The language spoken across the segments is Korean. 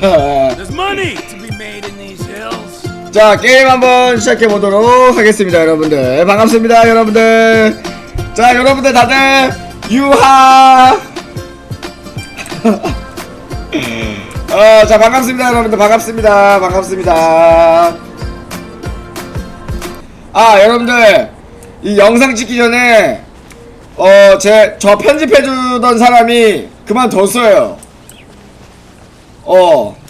자 게임 한번 시작해 보도록 하겠습니다 여러분들. 반갑습니다 여러분들. 자 여러분들 다들 유하! 어, 자 반갑습니다 여러분들. 반갑습니다. 반갑습니다. 아 여러분들. 이 영상 찍기 전에 어 제 저 편집해 주던 사람이 그만뒀어요 어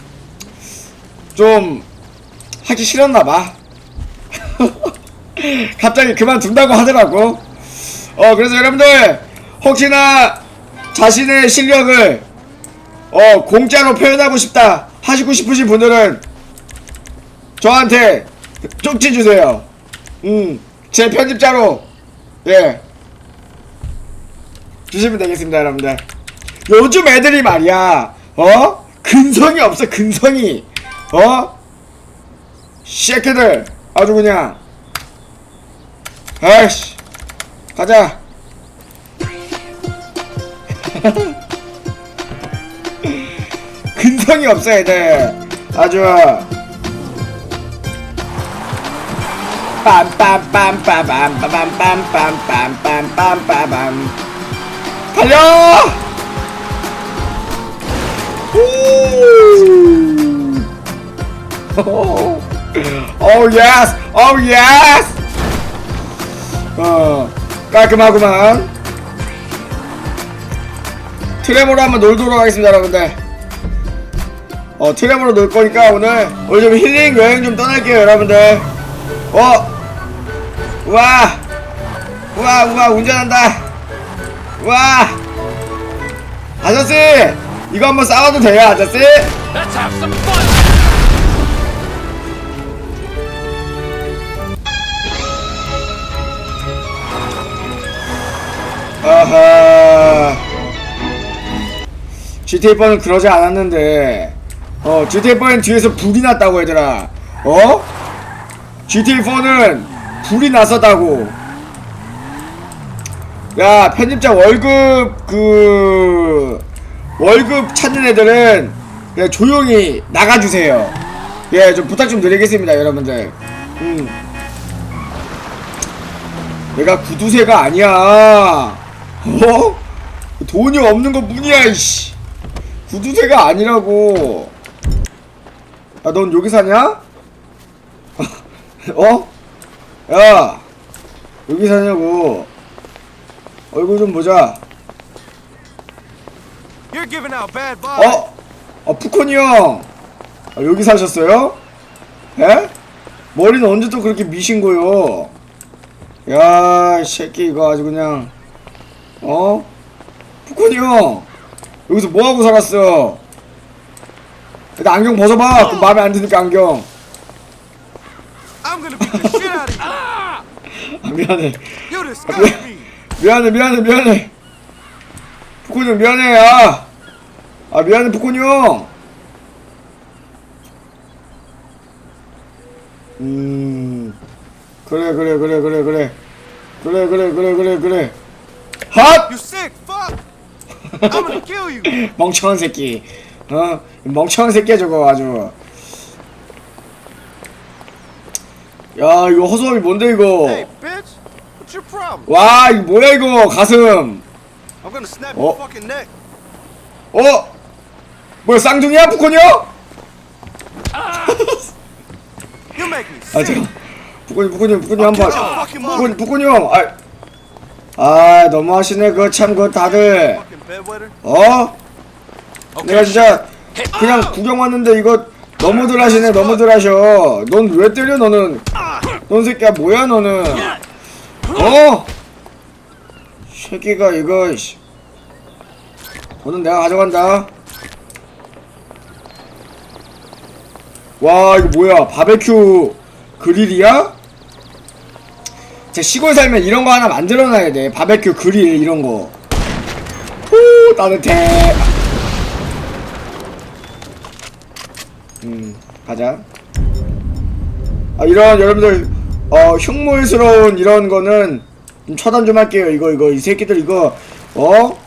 좀 하기 싫었나봐. 갑자기 그만둔다고 하더라고. 어, 그래서 여러분들, 혹시나 자신의 실력을, 어, 공짜로 표현하고 싶다 하시고 싶으신 분들은 저한테 쪽지 주세요. 음, 제 편집자로, 예. 주시면 되겠습니다, 여러분들. 요즘 애들이 말이야, 어? 근성이 없어, 근성이. 어? 새끼들 아주 그냥. 아이씨 가자. 근성이 없어 애들. 아주. 빰빰빰빰빰빰빰빰빰빰빰빰빰 달려 Oh yes! Oh yes! 어 깔끔하구만. 트레모로 한번 놀도록 하겠습니다, 여러분들. 어 트레모로 놀 거니까 오늘 오늘 좀 힐링 여행 좀 떠날게요, 여러분들. 어, 우와, 우와, 우와 운전한다. 우와, 아저씨 이거 한번 싸워도 돼요, 아저씨? 아하. GTA4는 그러지 않았는데. 어 GTA4는 뒤에서 불이 났다고 얘들아. 어? GTA4는 불이 났었다고. 야 편집자 월급 그 월급 찾는 애들은 그냥 조용히 나가주세요. 예 좀 부탁 좀 드리겠습니다 여러분들. 음. 내가 구두쇠가 아니야 어? 돈이 없는 거 뿐이야 이씨 구두쇠가 아니라고 야 넌 여기 사냐? 어? 야 여기 사냐고 얼굴 좀 보자. 어? 어 푸콘이 형 아, 여기 사셨어요? 에? 머리는 언제 또 그렇게 미신 거요? 야, 이 새끼 이거 아주 그냥 어? 푸콘이 형 여기서 뭐 하고 살았어? 일단 안경 벗어봐. 그 마음에 안 드니까 안경. I'm gonna beat the shit out of you. 아, 미안해. You disgust me. 미안해, 미안해, 미안해. 푸콘이 형 미안해, 야. 아, 미안해, 푸콘이 형. 음, 그래, 그래, 그래, 그래, 그래. 그래, 그래, 그래, 그래, 그래. 핫! You sick fuck. I'm gonna kill you. 멍청한 새끼. 어? 멍청한 새끼야, 저거 아주. 야, 이거 허수아비 뭔데, 이거? Hey, bitch. What's your problem? 와, 이거 뭐야, 이거? 가슴. I'm gonna snap Oh. your fucking neck. 어? 뭐야, 쌍둥이야, 형? You make me 아, sick. 잠깐. 부모님, 부모님, 부모님 한 번. 부모님 형. 아, 아, 너무하시네, 그 참, 그 다들. 어? 내가 진짜 그냥 구경 왔는데 이거 너무들 하시네, 너무들 하셔. 넌 왜 때려, 너는? 넌 새끼야, 뭐야, 너는? 어? 새끼가 이거, 씨. 돈은 내가 가져간다. 와, 이거 뭐야, 바베큐 그릴이야? 제 시골 살면 이런 거 하나 만들어놔야 돼. 바베큐 그릴 이런 거. 후 따뜻해. 음 가자. 아 이런 여러분들 어 흉물스러운 이런 거는 좀 차단 좀 할게요. 이거 이거 이 새끼들 이거 어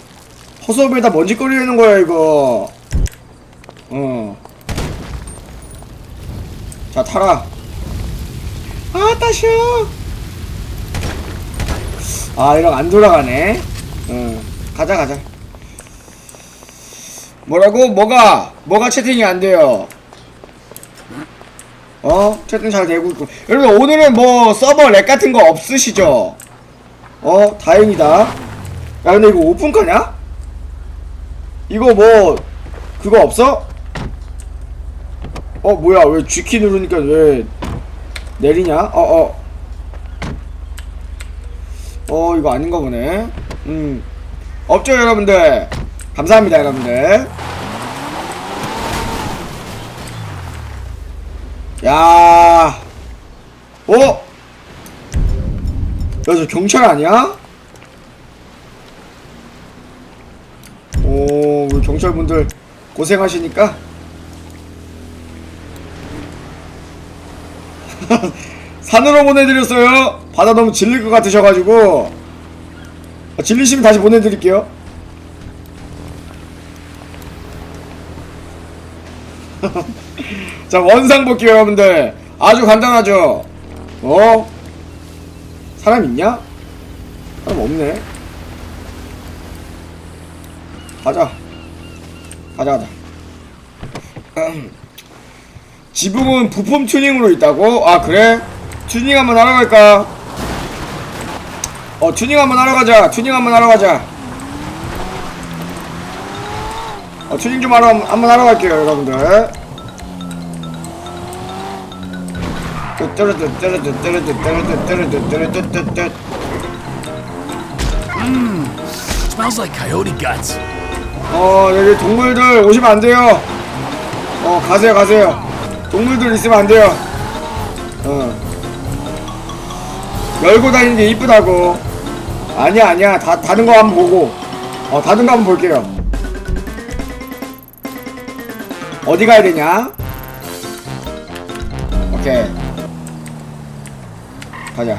허수아비에다 먼지거리 하는 거야 이거. 어 자 타라 아 따시오 아 이런 안 돌아가네. 응. 가자 가자. 뭐라고? 뭐가? 뭐가 채팅이 안 돼요? 어? 채팅 잘 되고 있고. 여러분 오늘은 뭐 서버 렉 같은 거 없으시죠? 어? 다행이다. 야 근데 이거 오픈카냐? 이거 뭐 그거 없어? 어 뭐야? 왜 G키 누르니까 왜 내리냐? 어어 어 이거 아닌가 보네. 음. 없죠 여러분들? 감사합니다 여러분들. 야. 어? 야저 경찰 아니야? 오 우리 경찰분들 고생하시니까 산으로 보내드렸어요 바다 너무 질릴 것 같으셔가지고 아, 질리시면 다시 보내드릴게요 자 원상복귀 여러분들 아주 간단하죠 어? 사람 있냐? 사람 없네 가자 가자 가자 음. 지붕은 부품 튜닝으로 있다고? 아 그래? 튜닝 한번 하러 갈까? 어 튜닝 한번 하러 가자. 튜닝 한번 하러 가자. 어 튜닝 좀 하러 한번 하러 갈게요 여러분들. 뜨르뜨 Smells like coyote guts. 어 여기 동물들 오시면 안 돼요. 어 가세요 가세요. 동물들 있으면 안 돼요. 어 열고 다니는 게 이쁘다고. 아니야 아니야. 다 닫은 거 한번 보고. 어 닫은 거 한번 볼게요. 어디 가야 되냐? 오케이. 가자.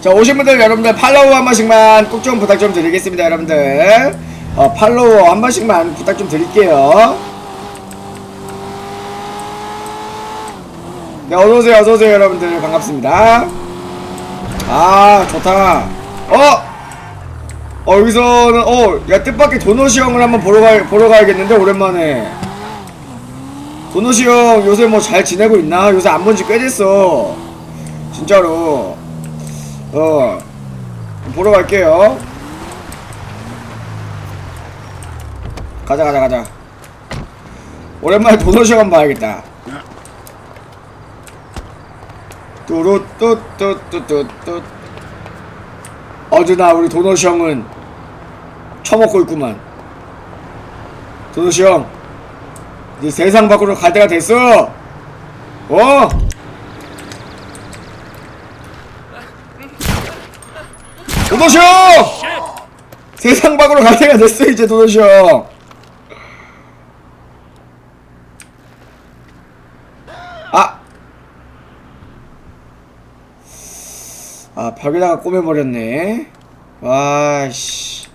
자 오신 분들 여러분들 팔로우 한 번씩만 꼭 좀 부탁 좀 드리겠습니다 여러분들. 어, 팔로우 한 번씩만 부탁 좀 드릴게요 네 어서오세요 어서오세요 여러분들. 반갑습니다. 아 좋다. 어! 어 여기서는 어 야 뜻밖의 도노시 형을 한번 보러 가 보러 가야겠는데 오랜만에. 도노시 형 요새 뭐 잘 지내고 있나? 요새 안 본 지 꽤 됐어. 진짜로. 어 보러 갈게요. 가자 가자 가자. 오랜만에 도노시 한번 봐야겠다 뚜루뚜뚜뚜뚜뚜 어제나 우리 도노시 형은 처먹고 있구만 도노시 형 이제 세상 밖으로 갈 때가 됐어 어? 도도시 형! 세상 밖으로 갈 때가 됐어 이제 도도시 형. 아 벽에다가 꼬매버렸네. 와씨.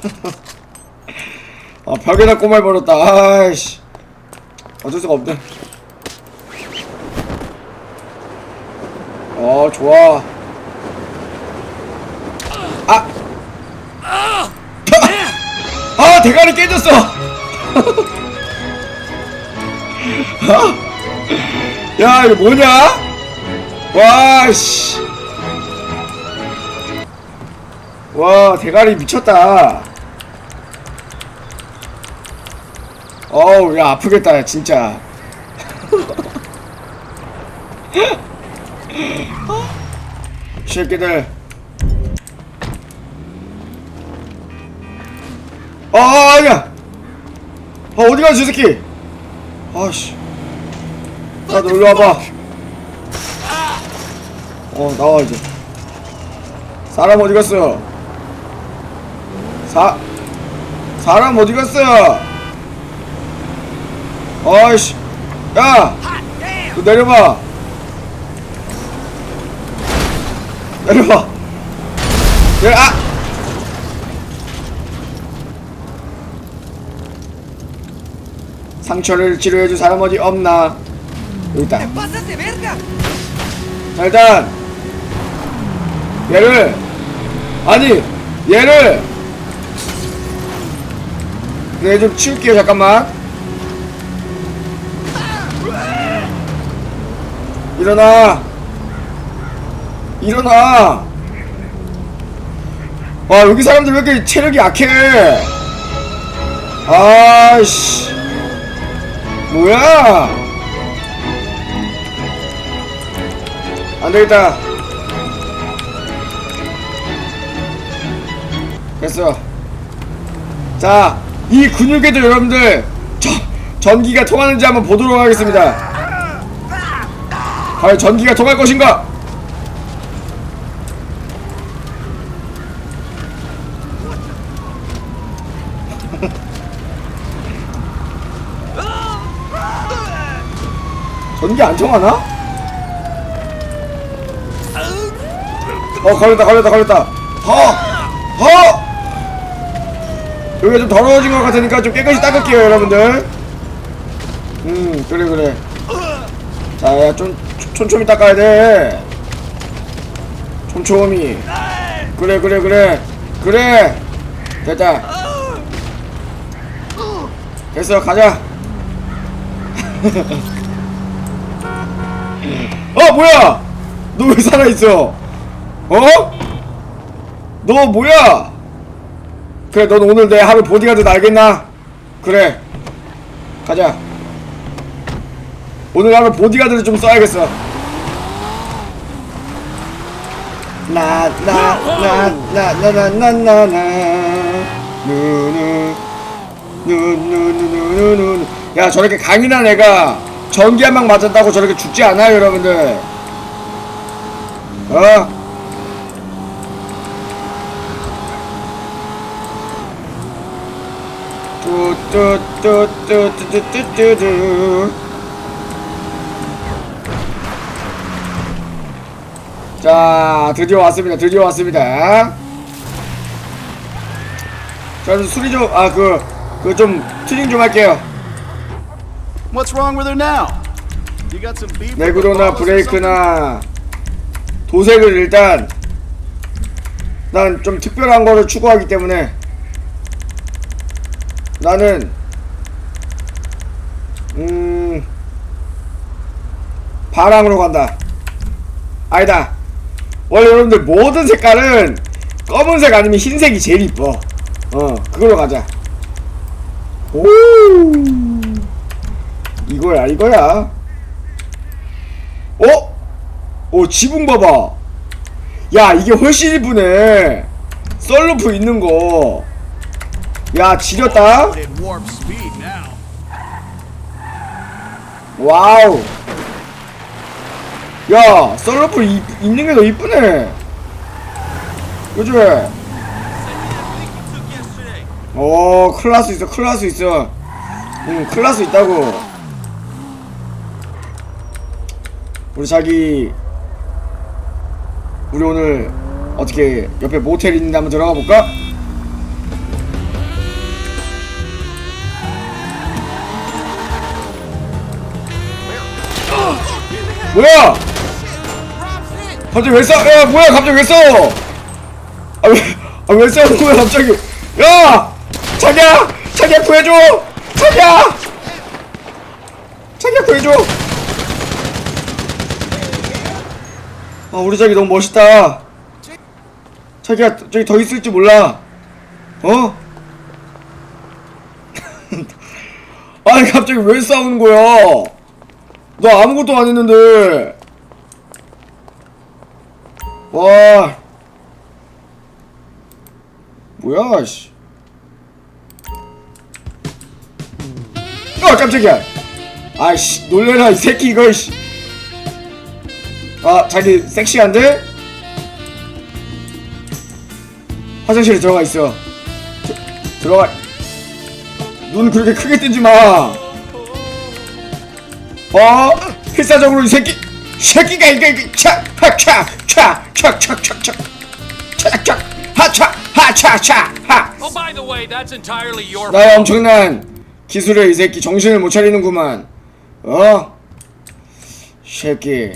아 벽에다 꼬매버렸다. 아이씨. 어쩔 수가 없네. 어 좋아. 아! 아 대가리 깨졌어. 아! 야 이거 뭐냐 와씨. 와 대가리 미쳤다. 어우 야 아프겠다 야, 진짜. 이 새끼들. 아 아니야. 아 어디 가지 저 새끼? 아씨. 야너 일로 와봐 어 나와 이제. 사람 어디 갔어 사 사람 어디 갔어 아이씨 야! 너 내려봐. 내려봐. 내려 아! 상처를 치료해줄 사람 어디 없나? 여기 있다. 자 일단 얘를 아니 얘를. 네좀 치울게요 잠깐만. 일어나. 일어나. 와 여기 사람들 왜 이렇게 체력이 약해? 아씨. 뭐야? 안되겠다 됐어 자이 근육에도 여러분들 저, 전기가 통하는지 한번 보도록 하겠습니다 과연 전기가 통할 것인가 전기 안 통하나? 어 걸렸다 걸렸다 걸렸다 허! 허! 여기가 좀 더러워진 것 같으니까 좀 깨끗이 닦을게요 여러분들. 음 그래 그래. 자야 좀 촘촘히 닦아야 돼. 촘촘히. 그래 그래 그래. 그래. 됐다. 됐어 가자. 어 뭐야? 너 왜 살아있어? 어? 너 뭐야 그래 넌 오늘 내 하루 보디가드 날겠나? 그래. 가자. 오늘 하루 보디가드를 좀 써야겠어. 나 나 나 나 나 나 나나 누누 누누누누누누 야 저렇게 강인한 애가 전기 한 방 맞았다고 저렇게 죽지 않아요 여러분들. 어? 뚜뚜뚜뚜뚜뚜뚜 자 드디어 왔습니다. 드디어 왔습니다. 저는 수리 좀아 그 그 좀 튜닝 좀 할게요. What's wrong with her now? You got some beef 내구도나 브레이크나 도색을 일단 난 좀 특별한 거를 추구하기 때문에 나는 음 파랑으로 간다. 아니다. 원래 여러분들 모든 색깔은 검은색 아니면 흰색이 제일 이뻐. 어 그걸로 가자. 오! 이거야 이거야. 어? 오 지붕 봐봐. 야 이게 훨씬 이쁘네. 썰루프 있는 거 야 지렸다. 와우 야 이, 있는 게 더 이쁘네 그지? 어 클라스 있어 클라스 있어 응 클라스 있다고 우리 자기 우리 오늘 어떻게 옆에 모텔 있는데 한번 들어가 볼까? 뭐야? 갑자기 왜 싸? 야 뭐야 갑자기 왜 싸워? 아왜아왜 싸우는 거야 갑자기? 야 자기야 자기야 구해줘 자기야 자기야 구해줘 아 우리 자기 너무 멋있다 자기야 저기 더 있을지 몰라 어? 아니 갑자기 왜 싸우는 거야 너 아무것도 안 했는데 와 뭐야 씨. 어 깜짝이야 아이씨 놀래라 이 새끼 이거 씨. 아 자기 섹시한데? 화장실에 들어가 있어 들- 들어가 눈 그렇게 크게 뜨지 마 어? 필사적으로 이 새끼 새끼가 차차차차차차 차차 하차 하차차 하. Oh, by the way, that's entirely your 나의 엄청난 기술에 이 새끼 정신을 못 차리는구만. 어? 새끼.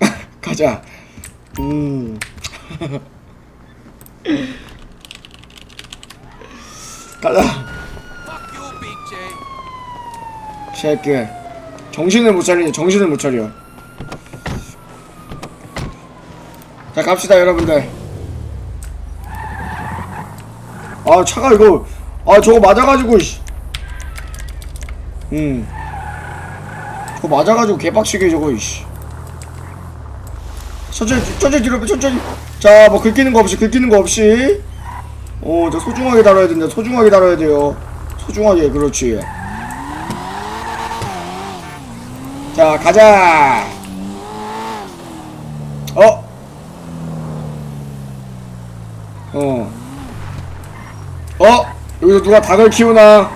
가자. 음. 가자 Fuck you, Big J. 새끼 정신을 못 차리네 정신을 못 차려. 자 갑시다 여러분들. 아 차가 이거 아 저거 맞아가지고 씨. 음. 저거 맞아가지고 개빡치게 저거 씨. 천천히 천천히 뒤로 빼 천천히. 자 뭐 긁히는 거 없이 긁히는 거 없이. 어저 소중하게 다뤄야 된다 소중하게 다뤄야 돼요. 소중하게 그렇지 자 가자. 어? 어. 어? 여기서 누가 닭을 키우나?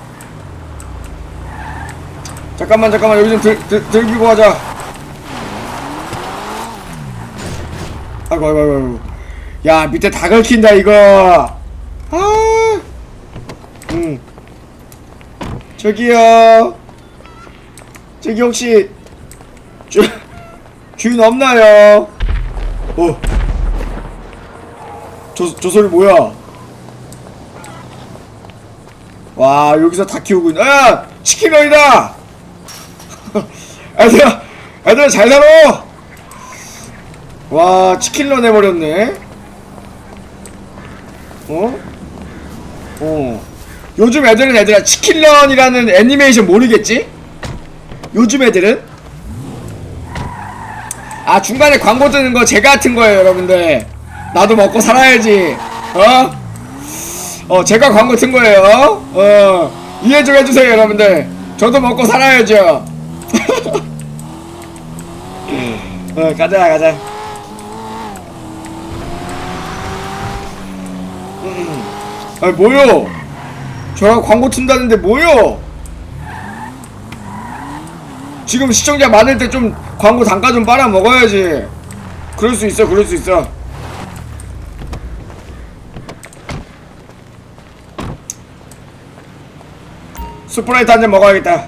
잠깐만 잠깐만. 여기 좀 들, 들, 들기고 하자. 아이고 아이고 아이고 야 밑에 닭을 킨다 이거. 아. 음. 저기요. 저기 혹시 주, 주인 없나요? 어. 저, 저 소리 뭐야? 와, 여기서 다 키우고 있네. 야! 치킨러이다! 애들아, 애들아 잘 살아! 와, 치킨러 내버렸네? 어? 어. 요즘 애들은 애들아 치킨런이라는 애니메이션 모르겠지? 요즘 애들은 아 중간에 광고 뜨는 거 제가 같은 거예요 여러분들. 나도 먹고 살아야지. 어? 어 제가 광고 튼 거예요. 어? 이해 좀 해주세요 여러분들. 저도 먹고 살아야죠. 어 가자 가자. 음. 아 뭐요? 저가 광고 튼다는데 뭐요? 지금 시청자 많을 때 좀 광고 단가 좀 빨아 먹어야지. 그럴 수 있어, 그럴 수 있어. 스프라이트 한 잔 먹어야겠다.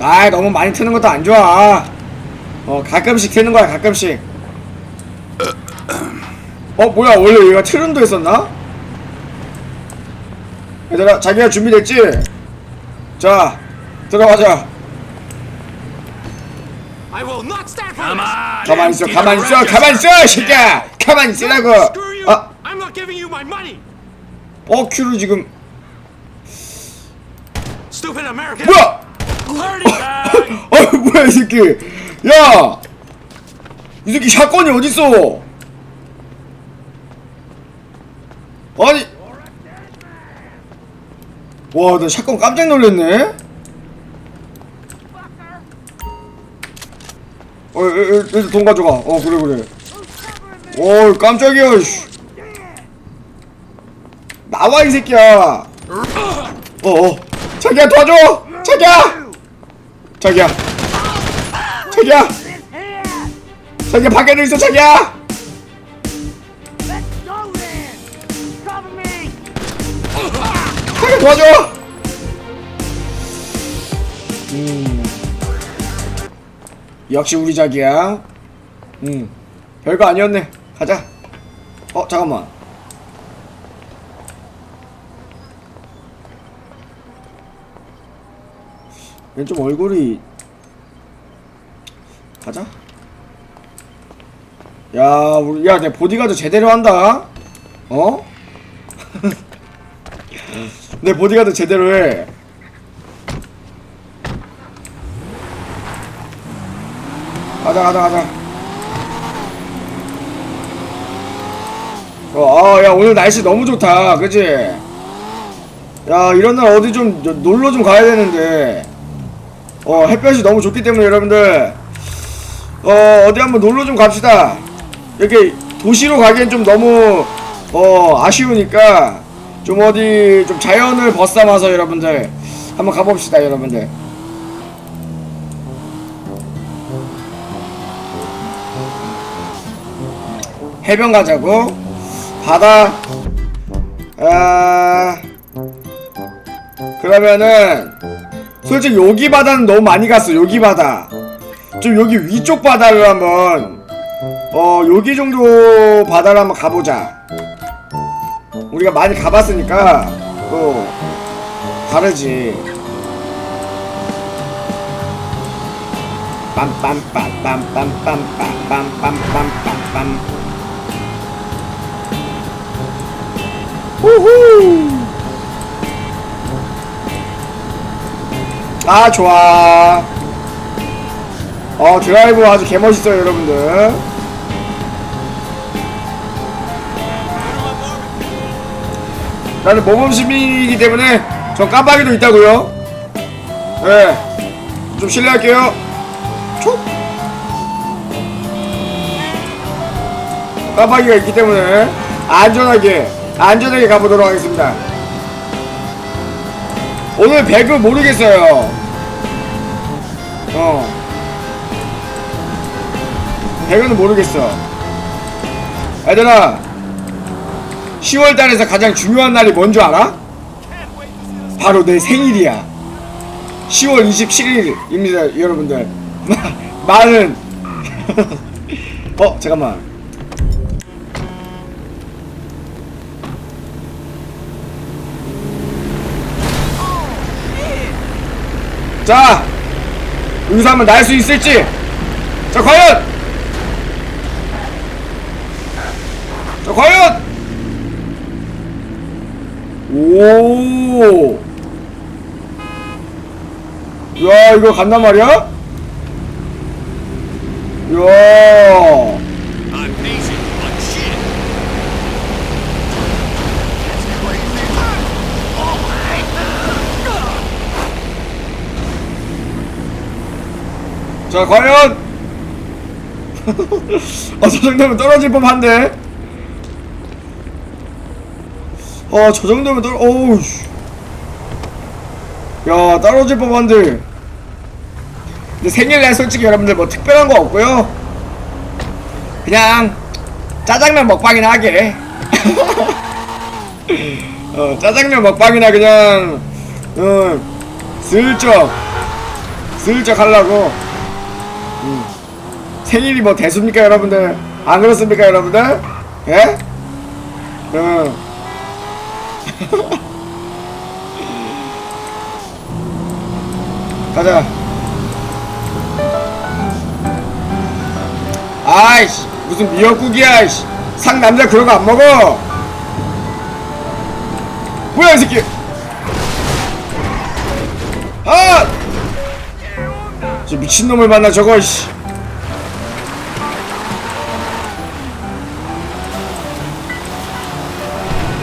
아, 너무 많이 트는 것도 안 좋아. 어, 가끔씩 트는 거야, 가끔씩. 어, 뭐야, 원래 얘가 트른도 했었나? 얘들아 자기가 준비됐지? 자 들어가자 I will not stand for Come this. on. 가만히 있어 the 있어. 가만히 있어 새끼야 가만히 있으라고! 아 I'm not giving you my money. 버큐를 지금 Stupid American. 뭐야. 어 뭐야 이 새끼 야 이 새끼 샷건이 어딨어 아니 와 나 샷건 깜짝 놀랐네 어, 에, 돈 가져가. 어, 그래, 그래. 어, 깜짝이야, 씨. 나와, 이 새끼야. 어, 어. 자기야, 도와줘! 자기야! 자기야. 자기야! 자기야, 밖에도 있어, 자기야! 도와줘! 음. 역시 우리 자기야. 음. 별거 아니었네. 가자. 어, 잠깐만. 왼쪽 얼굴이 가자. 야, 우리 야, 내 보디가드 제대로 한다. 어? 내 보디가드 제대로 해. 가자, 가자, 가자. 어, 아, 야, 오늘 날씨 너무 좋다. 그지? 야, 이런 날 어디 좀 저, 놀러 좀 가야 되는데. 어, 햇볕이 너무 좋기 때문에 여러분들. 어, 어디 한번 놀러 좀 갑시다. 이렇게 도시로 가기엔 좀 너무, 어, 아쉬우니까. 좀 어디 좀 자연을 벗삼아서 여러분들. 한번 가봅시다, 여러분들. 해변 가자고? 바다 아 그러면은 솔직히 여기 바다는 너무 많이 갔어 여기 바다 좀 여기 위쪽 바다를 한번 어 여기 정도 바다를 한번 가보자 우리가 많이 가봤으니까 또 다르지 빰빰빰빰빰빰빰빰빰빰빰빰 우후 아 좋아 어 드라이브 아주 개멋있어요 여러분들 나는 모범 시민이기 때문에 전 깜빡이도 있다고요. 네 좀 실례할게요. 촉! 깜빡이가 있기 때문에 안전하게 안전하게 가보도록 하겠습니다. 오늘 배그 모르겠어요. 어. 배그는 모르겠어. 얘들아 10월 달에서 가장 중요한 날이 뭔 줄 알아? 바로 내 생일이야. 10월 27일입니다 여러분들. 많은 어 잠깐만. 자 여기서 한번 날 수 있을지. 자 과연! 자 과연 오. 야, 이거 간단 말이야? 야. 자, 과연 아, 저 정도면 떨어질 법한데. 어, 저 정도면 떨어 어우 씨. 야, 떨어질 법한데. 근데 생일날 솔직히 여러분들 뭐 특별한 거 없고요. 그냥 짜장면 먹방이나 하게. 어, 짜장면 먹방이나 그냥 어, 슬쩍 슬쩍 하려고 음. 생일이 뭐 대수입니까 여러분들 안 그렇습니까 여러분들 예? 어. 가자. 아이씨 무슨 미역국이야 이씨. 상 남자 그런 거 안 먹어. 뭐야 이 새끼. 아! 저 미친놈을 만나 저거 씨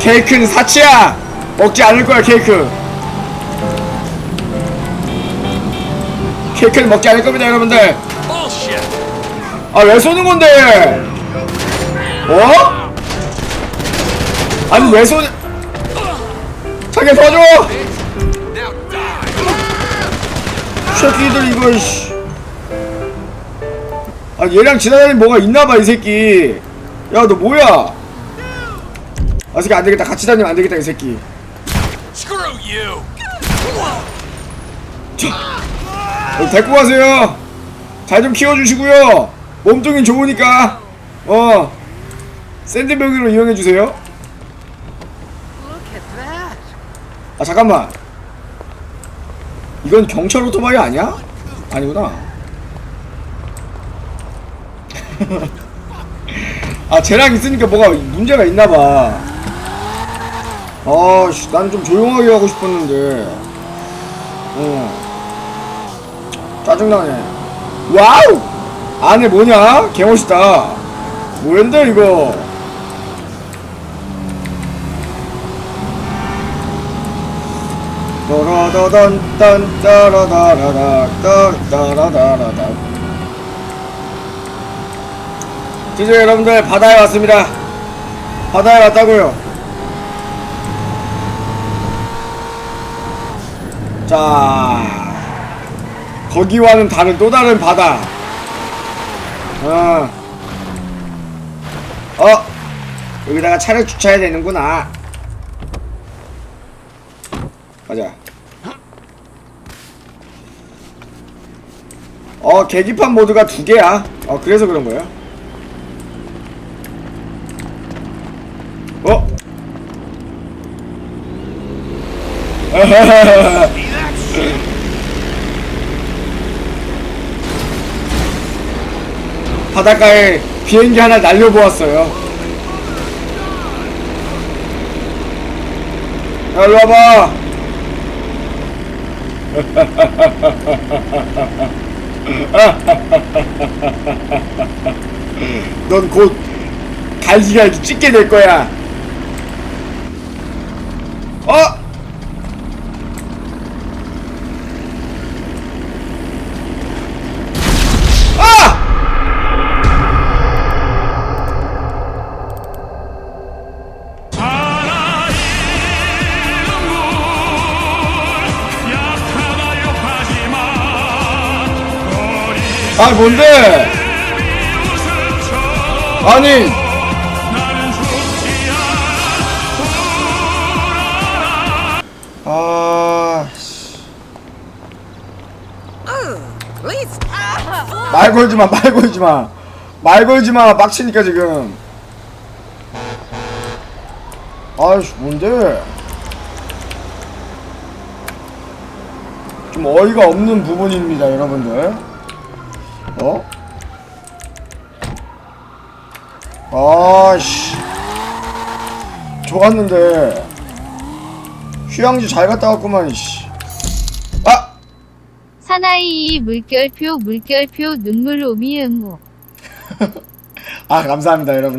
케이크는 사치야 먹지 않을 거야 케이크 케이크는 먹지 않을 겁니다 여러분들. 아 왜 쏘는 건데 어? 아니 왜 쏘는 자기 도와줘. 새끼들 이거 씨. 아 얘랑 지나다니는 뭐가 있나봐 이 새끼 야 너 뭐야 아 새끼 안되겠다. 같이 다니면 안되겠다 이 새끼. Screw you. 어, 데리고 가세요. 잘 좀 키워주시고요. 몸뚱이 좋으니까 어 샌드백으로 이용해주세요. Look at that. 아 잠깐만. 이건 경찰 오토바이 아니야? 아니구나. 아 쟤랑 있으니까 뭐가 문제가 있나봐 아씨 나는 좀 조용하게 하고 싶었는데. 어. 짜증나네. 와우! 안에 뭐냐? 개멋있다. 뭐였는데 이거? 따라다단 딴 따라다라라 따라다라다라다 드디어 여러분들 바다에 왔습니다. 바다에 왔다고요 자 거기와는 다른 또 다른 바다. 어. 어. 여기다가 차를 주차해야 되는구나. 가자. 어 계기판 모드가 두 개야. 어 그래서 그런 거야? 어? 바닷가에 비행기 하나 날려보았어요. 야, 일로 와봐. 넌 곧 갈기갈기 찢게 될 거야. 어? 아 뭔데? 아니 아 씨. Please. Ah. 말 걸지 마, 말 걸지 마. 말 걸지 마, 빡치니까 지금. 아이씨, 뭔데? 좀 어이가 없는 부분입니다, 여러분들. 어? 아씨. 좋았는데. 휴양지 잘 갔다 왔구만, 씨. 아! 사나이 물결표 물결표 눈물 오미 응호 아, 감사합니다, 여러분.